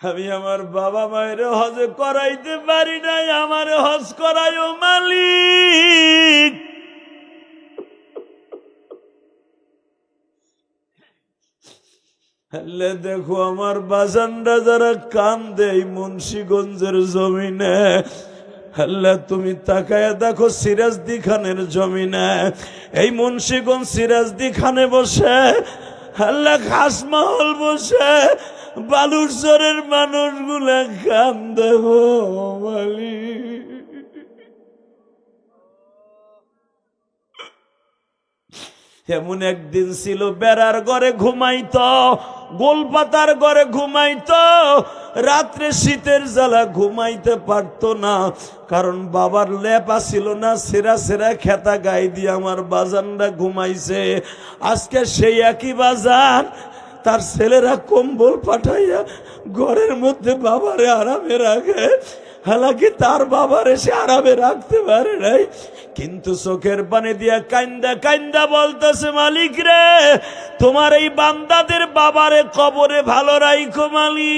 আমি আমার বাবা মায়ের হজ করাইতে পারি নাই, আমার হজ করাইও মালিক। হলে দেখো আমার বাজানরা যারা কান দেয় মুন্সীগঞ্জের জমিনে আল্লাহ তুমি তাকায় দেখো সিরাজদি খানের জমিনে, এই মুন্সীগঞ্জ সিরাজদি খানে বসে আল্লাহ খাসমহল বসে বালুরচরের মানুষগুলা কান দেব মালিক এমন একদিন ছিল বেড়ার ঘরে ঘুমাইত, গোলপাতার ঘরে ঘুমাইত, রাত্রে শীতের জ্বালা ঘুমাইতে পারতো না, কারণ বাবার লেপা ছিল না, সেরা সেরা খেতা গায়ে দিয়ে আমার বাজানরা ঘুমাইছে। আজকে সেই একই বাজান তার ছেলেরা কম্বল পাঠাইয়া ঘরের মধ্যে বাবারে আরামে রাখে। হালাকি তার বাবার এসে আরামে রাখতে পারে নাই। কিন্তু চোখের পানি দিয়া কান্দা কান্দা বলতেছে, মালিক রে, তোমার এই বান্দাদের বাবারে কবরে ভালো রাইখো মালিক।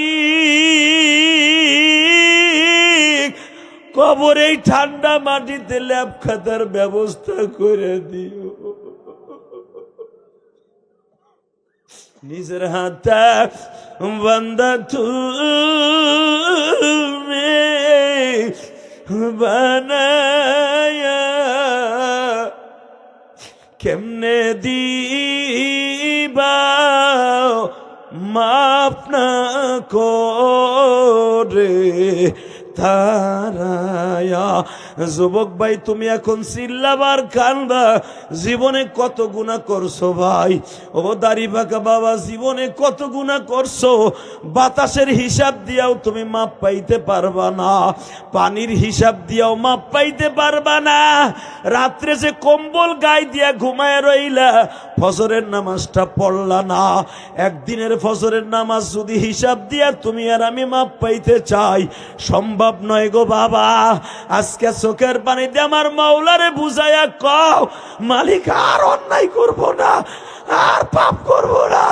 কবরে ঠান্ডা মাটিতে ল্যাপ খাতার ব্যবস্থা করে দিও। নিজের হাতে বন্দা তুমি বানায়া কেমনে দিবা মাপ না করে তারায়া যুবক ভাই, তুমি এখন জীবনে কত গুণা করছ ভাই? ও দাড়ি বাবা, জীবনে কত গুণা করছ? বাতাসের হিসাব দিয়াও তুমি মাপ পাইতে পারবা না। পানির হিসাব দিয়াও মাপ পাইতে পারবা না। রাত্রে যে কম্বল গায়ে দিয়া ঘুমায় রইলা, ফজরের নামাজটা পড়লা না। একদিনের ফজরের নামাজ যদি হিসাব দিয়া তুমি আর আমি মাপ পাইতে চাই সম্ভব নয় গো বাবা। আজকে চোখের পানি দিয়ে আমার মাওলারে বুঝাইয়া কও, মালিক আর অন্যায় করব না, আর পাপ করব না।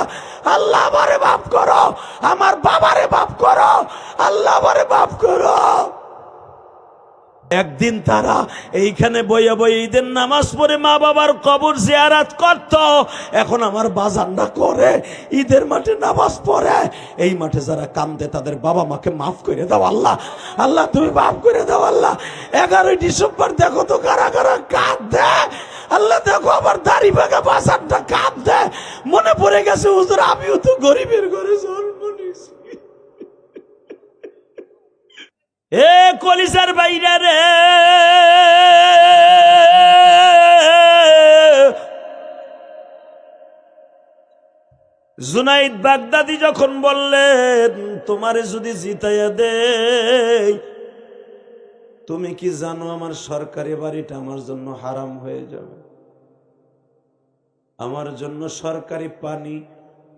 আল্লাহ আমারে বাপ করো, আমার বাবারে বাপ করো, আল্লাহ আমারে বাপ করো। একদিন তারা এইখানে বইয়া বই ঈদের নামাজ পড়ে মা বাবার কবর জিয়ারাত করত। এখন আমার বাজানরা করে, ঈদের মাঠে নামাজ পড়ে। এই মাঠে যারা কান্দে, তাদের বাবা মাকে মাফ করে দাও আল্লাহ। আল্লাহ, তুমি মাফ করে দাও আল্লাহ। এগারোই ডিসেম্বর, দেখো তো কারা কারা কাঁদে আল্লাহ, দেখো আমার দাড়ি ভাগা বাজানটা কাঁদে মনে পড়ে গেছে, হুজুর, আমিও তো গরিবের ঘরে এ কলিজার বাইরে রে। জুনাইদ বাগদাদি যখন বললেন, তোমারে যদি জিতাইয়া দে তুমি কি জানো আমার সরকারি বাড়িটা আমার জন্য হারাম হয়ে যাবে? আমার জন্য সরকারি পানি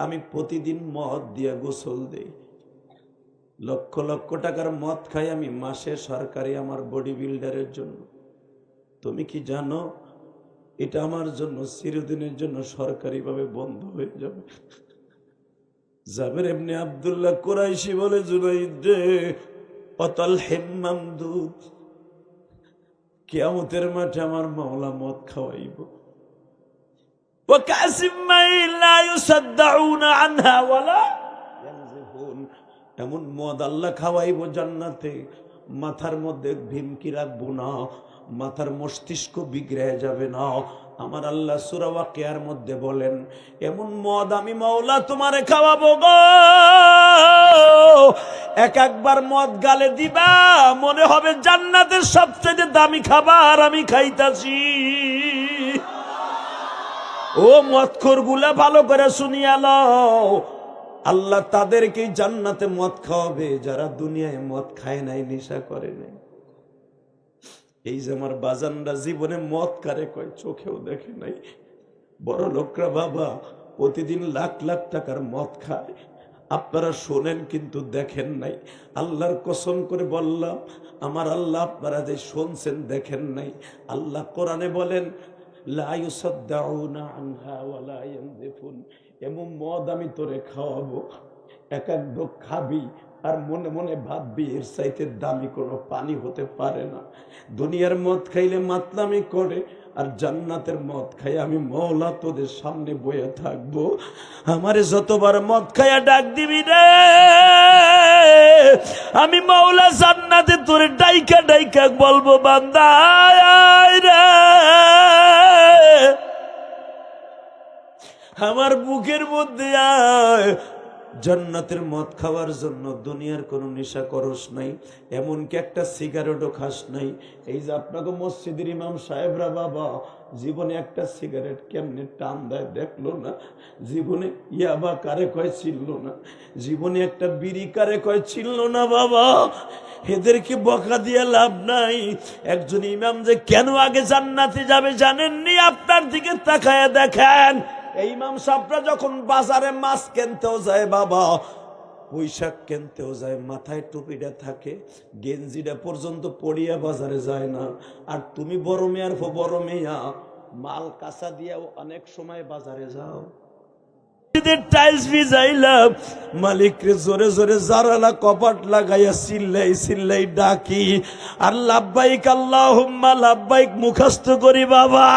আমি প্রতিদিন মদ দিয়া গোসল দেই। লক্ষ লক্ষ টাকার মদ খাই আমি মাসে সরকারি আমার বডি বিল্ডারের জন্য তুমি কি জানো এটা আমার জন্য চিরদিনের জন্য সরকারিভাবে বন্ধ হয়ে যাবে জাবের এমনি আবদুল্লাহ কোরাইশি বলে জুনাইদ রে অতল হেম্মাম দুধ কেয়ামতের মাঠে আমার মাওলা মদ খাওয়াইব وكأسم معين لا يصدعون عنها ولا ينزفون এমন মদ আল্লাহ খাওয়াইব জান্নাতে। মাথার মধ্যে ভিমকি রাখব না, মাথার মস্তিষ্ক বিগড়ে যাবে না। আমার আল্লাহ সুরাওয়া কেয়ার মধ্যে বলেন, এমন মদ আমি মাওলা তোমারে খাওয়াবো গো। এক একবার মদ গালে দিবা, মনে হবে জান্নাতের সবচেয়ে দামি খাবার আমি খাইতাছি। ও মদখোরগুলা ভালো করে শুনিয়া লও। আল্লাহ তাদেরকে জান্নাতে মদ খাওয়াবে, যারা দুনিয়ায় মদ খায় নাই, নেশা করে নাই। এই যে আমার বাজানরা জীবনে মদ কারে কয়, চোখেও দেখে নাই। বড় লোকরা বাবা, প্রতিদিন লাখ লাখ টাকার মদ খায়। আপনারা শোনেন কিন্তু দেখেন নাই। আল্লাহর কসম করে বললাম, আমার আল্লাহ আপনারা যে শুনছেন দেখেন নাই। আল্লাহ কোরআনে বলেন, লা ইউসাদ্দাউনা আনহা ওয়ালা ইয়ানজিফুন। এমন মদ আমি তোরে খাওয়াবো এক এক ঢোক খাবি, আর মনে মনে ভাববি এর চাইতে দামি কোনো পানি হতে পারে না। দুনিয়ার মদ খাইলে মাতলামি করে, আর জান্নাতের মদ খাই আমি মৌলা তোদের সামনে বয়ে থাকব। আমারে যতবার মদ খাইয়া ডাক দিবি রে, আমি মৌলা জান্নাতে তোরে ডাইকা ডাইকা বলব বান্দা রে। আমার বুকের মধ্যে আয়। জান্নাতের মদ খাওয়ার জন্য দুনিয়ার কোনো নেশা করস নাই, এমনকি একটা সিগারেটও খাস নাই। এই যে আপনাকে মসজিদের ইমাম সাহেবরা বাবা, জীবনে একটা সিগারেট কেমনে টান দেয় দেখল না? জীবনে ইয়াবা কারে কয় ছিল না? জীবনে একটা বিড়ি কারে কয় ছিল না বাবা? এদেরকে বকা দিয়ে লাভ নাই। একজন ইমাম যে কেন আগে জান্নাতে যাবে জানেননি? আপনার দিকে তাকায় দেখেন। এই ইমাম সাহরা যখন বাজারে মাছ কিনতেও যায়, বাবা পোশাক কেনতেও যায়, মাথায় টুপিটা থাকে, গেঞ্জিটা পর্যন্ত পড়িয়া বাজারে যায় না। আর তুমি বড় মেয়ার বড় মেয়া, মাল কাঁচা দিয়াও অনেক সময় বাজারে যাও। টাইলস ভিজাইলাম মালিক রে জোরে জোরে জারালা কপাট লাগাইয়া সিল্লাই সিল্লাই ডাকি। আর লাভবাইক আল্লাহ হুম্মা লাভবাইক মুখস্থ করি বাবা।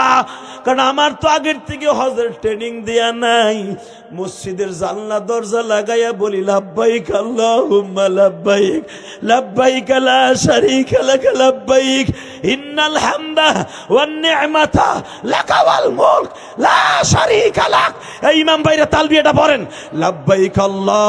কারণ আমার তো আগের থেকে হজের ট্রেনিং দেয়া নাই। মসজিদের জানলা, দরজা লাগাইয়া বলি লাভবাইক আল্লাহ হুম্মা লাভবাইক লাভবাইক লা শারিক লাক লাভবাইক ইন্নাল হামদা ওয়ান নি'মাতা লাকা ওয়াল মুলক, লা শারিকা লাক। এই ইমাম ভাইরা তালবিয়াটা পড়েন, লাব্বাইক আল্লাহুম্মা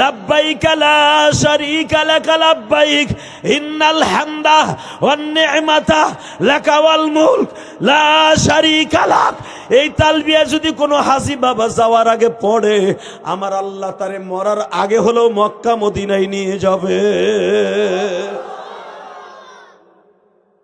লাব্বাইক লা শারিকা লাক লাব্বাইক ইন্নাল হামদা ওয়ান নি'মাতা লাকা ওয়াল মুলক লা শারিকা লাক এই তালবিয়া যদি কোনো হাসি বাবা যাওয়ার আগে পড়ে, আমার আল্লাহ তারে মরার আগে হলেও মক্কা মদিনায় নিয়ে যাবে।